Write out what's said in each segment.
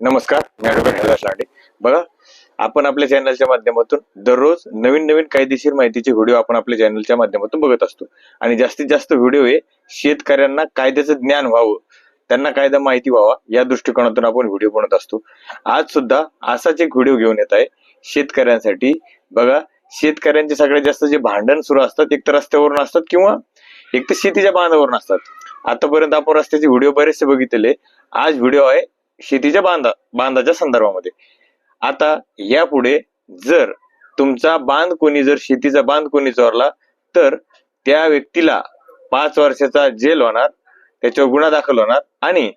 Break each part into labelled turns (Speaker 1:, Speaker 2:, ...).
Speaker 1: नमस्कार मी ॲडव्होकेट लांडे बघा आपण आपल्या चॅनलच्या माध्यमातून दररोज नवीन नवीन कायदेशीर माहितीचे व्हिडिओ आपण आपल्या चॅनलच्या माध्यमातून बघत असतो. आणि जास्तीत जास्त व्हिडिओ हे शेतकऱ्यांना कायद्याचं ज्ञान व्हावं. त्यांना कायदा माहिती व्हावा या दृष्टिकोनातून आपण व्हिडिओ बनवत असतो. आज सुद्धा असाच एक व्हिडिओ घेऊन येत आहे शेतकऱ्यांसाठी. बघा शेतकऱ्यांचे सगळ्यात जास्त जे भांडण सुरू असतात एक तर रस्त्यावरून असतात किंवा एक तर शेतीच्या बांधावरून असतात. आतापर्यंत आपण रस्त्याचे व्हिडिओ बरेचसे बघितले आज व्हिडिओ आहे शेतीच्या बांधा बांधाच्या संदर्भामध्ये. आता यापुढे जर तुमचा बांध कोणी जर शेतीचा बांध कोणी चोरला तर त्या व्यक्तीला पाच वर्षाचा जेल होणार त्याच्यावर गुन्हा दाखल होणार आणि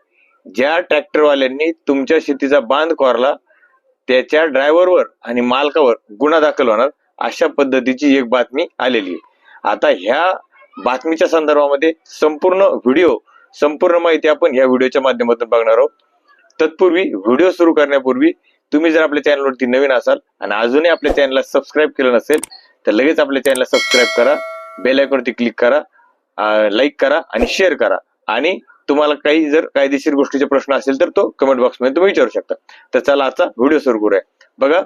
Speaker 1: ज्या ट्रॅक्टरवाल्यांनी तुमच्या शेतीचा बांध कोरला त्याच्या ड्रायव्हरवर आणि मालकावर गुन्हा दाखल होणार अशा पद्धतीची एक बातमी आलेली आहे. आता ह्या बातमीच्या संदर्भामध्ये संपूर्ण व्हिडिओ संपूर्ण माहिती आपण या व्हिडिओच्या माध्यमातून बघणार आहोत. तत्पूर्वी व्हिडिओ सुरू करण्यापूर्वी तुम्ही जर आपल्या चॅनलवरती नवीन असाल आणि अजूनही आपल्या चॅनलला सबस्क्राईब केलं नसेल तर लगेच आपल्या चॅनलला सबस्क्राईब करा बेल आयकॉनवरती क्लिक करा लाईक करा आणि शेअर करा. आणि तुम्हाला काही जर कायदेशीर गोष्टीचे प्रश्न असेल तर तो कमेंट बॉक्समध्ये तुम्ही विचारू शकता. तर चला आजचा व्हिडिओ सुरू करूया. बघा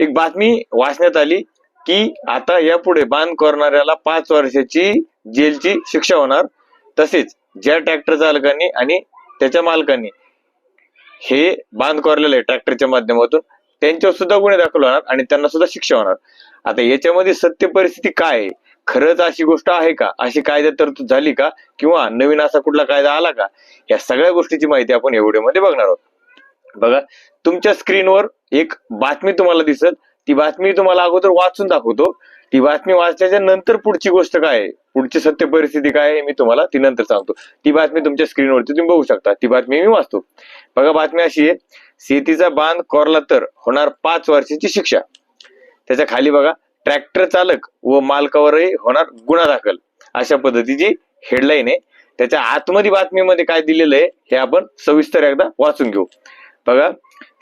Speaker 1: एक बातमी वाचण्यात आली की आता यापुढे बांध करणाऱ्याला पाच वर्षाची जेलची शिक्षा होणार. तसेच ज्या ट्रॅक्टर चालकांनी आणि त्याच्या मालकांनी हे बांध कोरलेलं आहे ट्रॅक्टरच्या माध्यमातून त्यांच्यावर सुद्धा गुन्हे दाखल होणार आणि त्यांना सुद्धा शिक्षा होणार. आता याच्यामध्ये सत्य परिस्थिती काय आहे? खरंच अशी गोष्ट आहे का? अशी कायदा तरतूद झाली का? किंवा नवीन असा कुठला कायदा आला का? या सगळ्या गोष्टीची माहिती आपण या व्हिडिओमध्ये बघणार आहोत. बघा तुमच्या स्क्रीनवर एक बातमी तुम्हाला दिसत ती बातमी तुम्हाला अगोदर वाचून दाखवतो. ती बातमी वाचल्याच्या नंतर पुढची गोष्ट काय आहे? पुढची सत्य परिस्थिती काय आहे? मी तुम्हाला ती नंतर सांगतो. ती बातमी तुमच्या स्क्रीनवरती तुम्ही बघू शकता. ती बातमी मी वाचतो. बघा बातमी अशी आहे. शेतीचा बांध कोरला तर होणार पाच वर्षाची शिक्षा. त्याच्याखाली बघा ट्रॅक्टर चालक व मालकावरही होणार गुन्हा दाखल. अशा पद्धतीची हेडलाईन आहे. त्याच्या आतमध्ये बातमीमध्ये काय दिलेलं आहे हे आपण सविस्तर एकदा वाचून घेऊ. बघा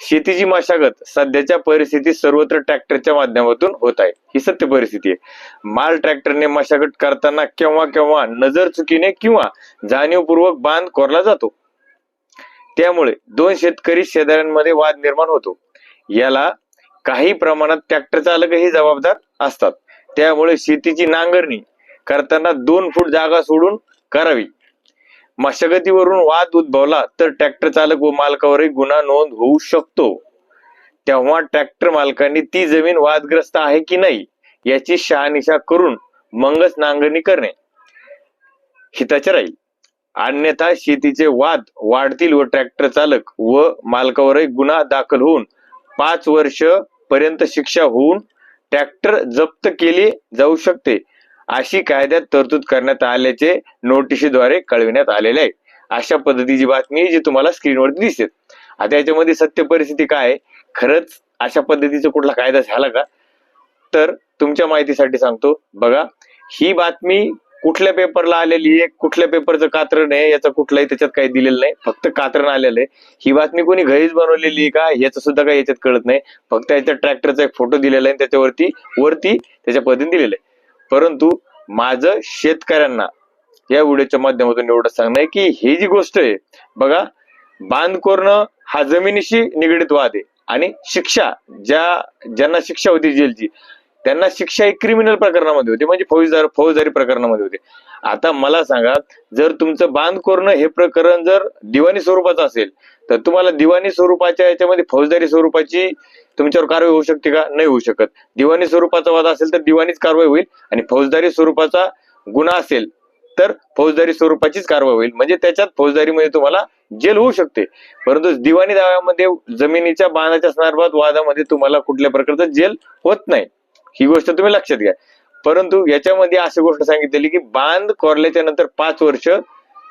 Speaker 1: शेतीची मशागत सध्याच्या परिस्थितीत सर्वत्र ट्रॅक्टरच्या माध्यमातून होत आहे. ही सत्य परिस्थिती आहे. माल ट्रॅक्टरने मशागत करताना केव्हा केव्हा नजर चुकीने किंवा जाणीवपूर्वक बांध कोरला जातो. त्यामुळे दोन शेतकरी शेजाऱ्यांमध्ये वाद निर्माण होतो. याला काही प्रमाणात ट्रॅक्टर चालकही जबाबदार असतात. त्यामुळे शेतीची नांगरणी करताना दोन फूट जागा सोडून करावी. मशागतीवरून वाद उद्भवला तर ट्रॅक्टर चालक व मालकावरही गुन्हा नोंद होऊ शकतो. तेव्हा ट्रॅक्टर मालकांनी ती जमीन वादग्रस्त आहे की नाही याची शहानिशा करून मगच नांगरणी करणे. हिताचे राहील. अन्यथा शेतीचे वाद वाढतील व ट्रॅक्टर चालक व मालकावरही गुन्हा दाखल होऊन पाच वर्ष पर्यंत शिक्षा होऊन ट्रॅक्टर जप्त केले जाऊ शकते. अशी कायद्यात तरतूद करण्यात आल्याचे नोटिशीद्वारे कळविण्यात आलेले आहे. अशा पद्धतीची बातमी जी तुम्हाला स्क्रीनवरती दिसते आता याच्यामध्ये सत्य परिस्थिती काय आहे? खरंच अशा पद्धतीचा कुठला कायदा झाला का? तर तुमच्या माहितीसाठी सांगतो. बघा ही बातमी कुठल्या पेपरला आलेली आहे? कुठल्या पेपरचं कात्रण आहे? याचं कुठलंही त्याच्यात काही दिलेलं नाही. फक्त कात्रण आलेलं आहे. ही बातमी कोणी घरीच बनवलेली आहे का? याचं सुद्धा काही याच्यात कळत नाही. फक्त याच्या ट्रॅक्टरचा एक फोटो दिलेला आहे त्याच्यावरती वरती त्याच्या पद्धतीने दिलेलं आहे. परंतु माझं शेतकऱ्यांना या व्हिडिओच्या माध्यमातून एवढं सांगणं आहे की ही जी गोष्ट आहे बघा बांध हा जमिनीशी निगडीत वाद आहे आणि शिक्षा ज्या ज्यांना शिक्षा होती जेलची त्यांना शिक्षा ही क्रिमिनल प्रकरणामध्ये होती म्हणजे फौजदार फौजदारी प्रकरणामध्ये होते. आता मला सांगा जर तुमचं बांध कोरणं हे प्रकरण जर दिवाणी स्वरूपाचं असेल तर तुम्हाला दिवाणी स्वरूपाच्या याच्यामध्ये फौजदारी स्वरूपाची तुमच्यावर कारवाई होऊ शकते का? नाही होऊ शकत. दिवाणी स्वरूपाचा वाद असेल तर दिवाणीच कारवाई होईल आणि फौजदारी स्वरूपाचा गुन्हा असेल तर फौजदारी स्वरूपाचीच कारवाई होईल. म्हणजे त्याच्यात फौजदारीमध्ये तुम्हाला जेल होऊ शकते. परंतु दिवाणी दाव्यामध्ये जमिनीच्या बांधाच्या संदर्भात वादामध्ये तुम्हाला कुठल्या प्रकारचं जेल होत नाही. ही गोष्ट तुम्ही लक्षात घ्या. परंतु याच्यामध्ये अशी गोष्ट सांगितलेली की बांध कोरल्याच्या नंतर पाच वर्ष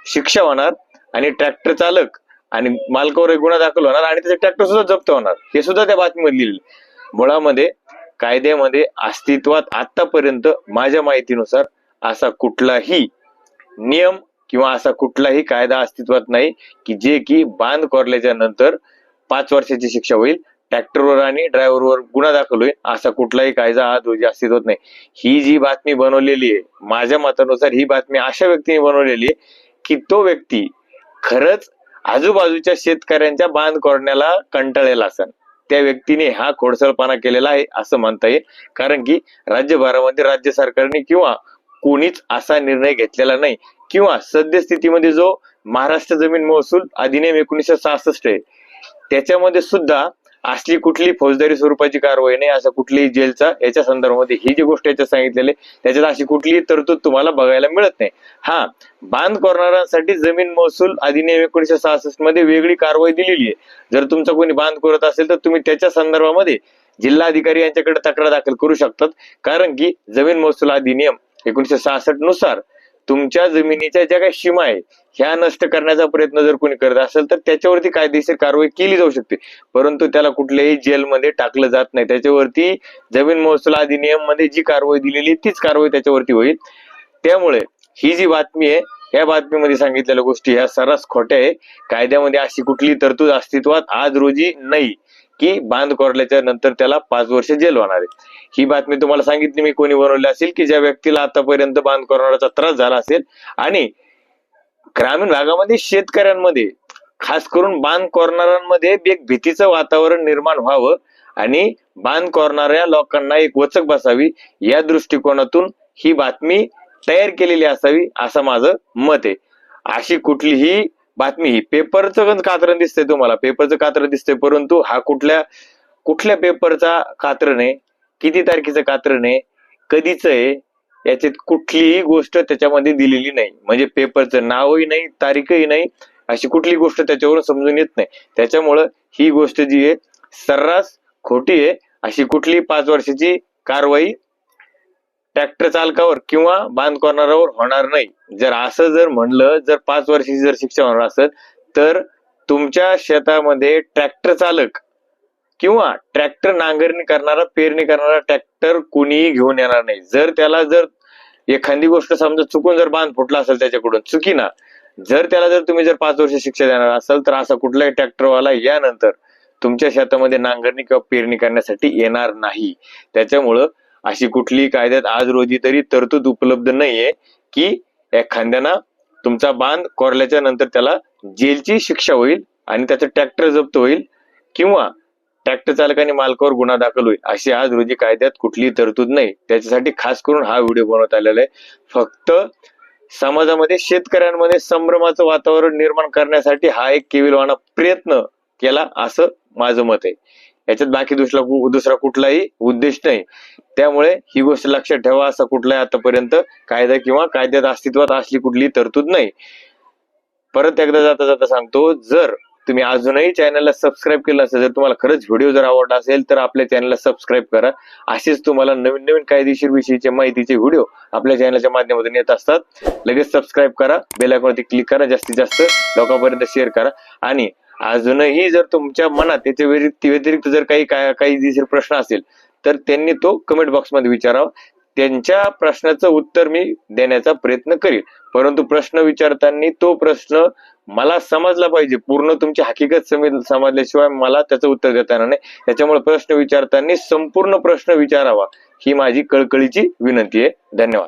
Speaker 1: शिक्षा होणार आणि ट्रॅक्टर चालक आणि मालकावर गुन्हा दाखल होणार आणि त्याचे ट्रॅक्टर सुद्धा जप्त होणार हे सुद्धा त्या बातमीमध्ये लिहिलेलं आहे. मुळामध्ये कायद्यामध्ये अस्तित्वात आतापर्यंत माझ्या माहितीनुसार असा कुठलाही नियम किंवा असा कुठलाही कायदा अस्तित्वात नाही की जे की बांध कोरल्याच्या नंतर पाच वर्षाची शिक्षा होईल ट्रॅक्टरवर आणि ड्रायव्हरवर गुन्हा दाखल होईल असा कुठलाही कायदा आज म्हणजे अस्तित्वात नाही ही जी बातमी बनवलेली आहे माझ्या मतानुसार ही बातमी अशा व्यक्तीने बनवलेली आहे की तो व्यक्ती खरंच आजूबाजूच्या शेतकऱ्यांच्या बांध कोरण्याला कंटाळेल असन. त्या व्यक्तीने हा खोडसळपणा केलेला आहे असं म्हणता येईल. कारण की राज्यभरामध्ये राज्य सरकारने किंवा कोणीच असा निर्णय घेतलेला नाही. किंवा सद्यस्थितीमध्ये जो महाराष्ट्र जमीन महसूल अधिनियम एकोणीसशे सहासष्ट आहे त्याच्यामध्ये सुद्धा असली कुठली फौजदारी स्वरूपाची कारवाई नाही असं कुठलीही जेलचा याच्या संदर्भामध्ये ही जी गोष्ट याच्यात सांगितलेली त्याच्यात अशी कुठलीही तरतूद तुम्हाला बघायला मिळत नाही. हा बांध करणाऱ्यांसाठी जमीन महसूल अधिनियम एकोणीशे सहासष्टमध्ये वेगळी कारवाई दिलेली आहे. जर तुमचा कोणी बांध करत असेल तर तुम्ही त्याच्या संदर्भामध्ये जिल्हाधिकारी यांच्याकडे तक्रार दाखल करू शकतात. कारण की जमीन महसूल अधिनियम एकोणीशे सहासष्टनुसार तुमच्या जमिनीच्या ज्या काही सीमा आहे ह्या नष्ट करण्याचा प्रयत्न जर कोणी करत असेल तर त्याच्यावरती कायदेशीर कारवाई केली जाऊ शकते. परंतु त्याला कुठल्याही जेलमध्ये टाकलं जात नाही. त्याच्यावरती जमीन महसूल अधिनियममध्ये जी कारवाई दिलेली तीच कारवाई त्याच्यावरती होईल. त्यामुळे ही जी बातमी आहे या बातमीमध्ये सांगितलेल्या गोष्टी ह्या सर्रास खोट्या आहे. कायद्यामध्ये अशी कुठली तरतूद अस्तित्वात आज रोजी नाही की बांध कोरल्याच्या नंतर त्याला पाच वर्ष जेल होणार आहे. ही बातमी तुम्हाला सांगितली मी कोणी बनवली असेल की ज्या व्यक्तीला आतापर्यंत बांध कोरण्याचा त्रास झाला असेल आणि ग्रामीण भागामध्ये शेतकऱ्यांमध्ये खास करून बांध कोरणाऱ्यांमध्ये एक भीतीचं वातावरण निर्माण व्हावं आणि बांध कोरणाऱ्या लोकांना एक वचक बसावी या दृष्टिकोनातून ही बातमी तयार केलेली असावी असं माझं मत आहे. अशी कुठलीही बातमी ही पेपरचं कात्रण दिसतंय तुम्हाला. पेपरचं कात्रण दिसतंय परंतु हा कुठल्या कुठल्या पेपरचा कात्रण आहे किती तारखेचं कात्रण आहे कधीच आहे याच्यात कुठलीही गोष्ट त्याच्यामध्ये दिलेली नाही. म्हणजे पेपरचं नावही नाही तारीखही नाही अशी कुठली गोष्ट त्याच्यावरून समजून येत नाही. त्याच्यामुळं ही गोष्ट जी आहे सर्रास खोटी आहे. अशी कुठली पाच वर्षाची कारवाई ट्रॅक्टर चालकावर किंवा बांध करणाऱ्यावर होणार नाही. जर असं जर म्हणलं जर पाच वर्षाची जर शिक्षा होणार असेल तर तुमच्या शेतामध्ये ट्रॅक्टर चालक किंवा ट्रॅक्टर नांगरणी करणारा पेरणी करणारा ट्रॅक्टर कुणीही घेऊन येणार नाही. जर त्याला जर एखादी गोष्ट समजा चुकून जर बांध फुटला असेल त्याच्याकडून चुकीना जर त्याला जर तुम्ही जर पाच वर्ष शिक्षा देणार असाल तर असा कुठलाही ट्रॅक्टरवाला यानंतर तुमच्या शेतामध्ये नांगरणी किंवा पेरणी करण्यासाठी येणार नाही. त्याच्यामुळं अशी कुठलीही कायद्यात आज रोजी तरी तरतूद उपलब्ध नाहीये की एखाद्याना तुमचा बांध कोरल्याच्या नंतर त्याला जेलची शिक्षा होईल आणि त्याचं ट्रॅक्टर जप्त होईल किंवा ट्रॅक्टर चालकाने मालकावर गुन्हा दाखल होईल अशी आज रोजी कायद्यात कुठलीही तरतूद नाही. त्याच्यासाठी खास करून हा व्हिडिओ बनवत आलेला आहे. फक्त समाजामध्ये शेतकऱ्यांमध्ये संभ्रमाचं वातावरण निर्माण करण्यासाठी हा एक केविलवाना प्रयत्न केला असं माझं मत आहे. याच्यात बाकी दुसरा दुसरा कुठलाही उद्देश नाही. त्यामुळे ही गोष्ट लक्षात ठेवा असा कुठलाही आतापर्यंत कायदा किंवा कायद्यात अस्तित्वात असली कुठलीही तरतूद नाही. परत एकदा जाता जाता सांगतो जर तुम्ही अजूनही चॅनलला सबस्क्राईब केलं असेल जर तुम्हाला खरंच व्हिडिओ जर आवडला असेल तर आपल्या चॅनलला सबस्क्राईब करा. असेच तुम्हाला नवीन नवीन कायदेशीर विषयीचे माहितीचे व्हिडिओ आपल्या चॅनलच्या माध्यमातून येत असतात. लगेच सबस्क्राईब करा बेल क्लिक करा जास्तीत जास्त लोकांपर्यंत शेअर करा. आणि अजूनही जर तुमच्या मनात त्याच्या व्यतिरिक्त व्यतिरिक्त जर काही काय कायदेशीर प्रश्न असेल तर त्यांनी तो कमेंट बॉक्समध्ये विचारावा. त्यांच्या प्रश्नाचं उत्तर मी देण्याचा प्रयत्न करीन. परंतु प्रश्न विचारताना तो प्रश्न मला समजला पाहिजे. पूर्ण तुमची हकीकत समजल्याशिवाय मला त्याचं उत्तर देता येणार नाही. त्याच्यामुळे प्रश्न विचारताना संपूर्ण प्रश्न विचारावा. ही माझी कळकळीची विनंती आहे. धन्यवाद.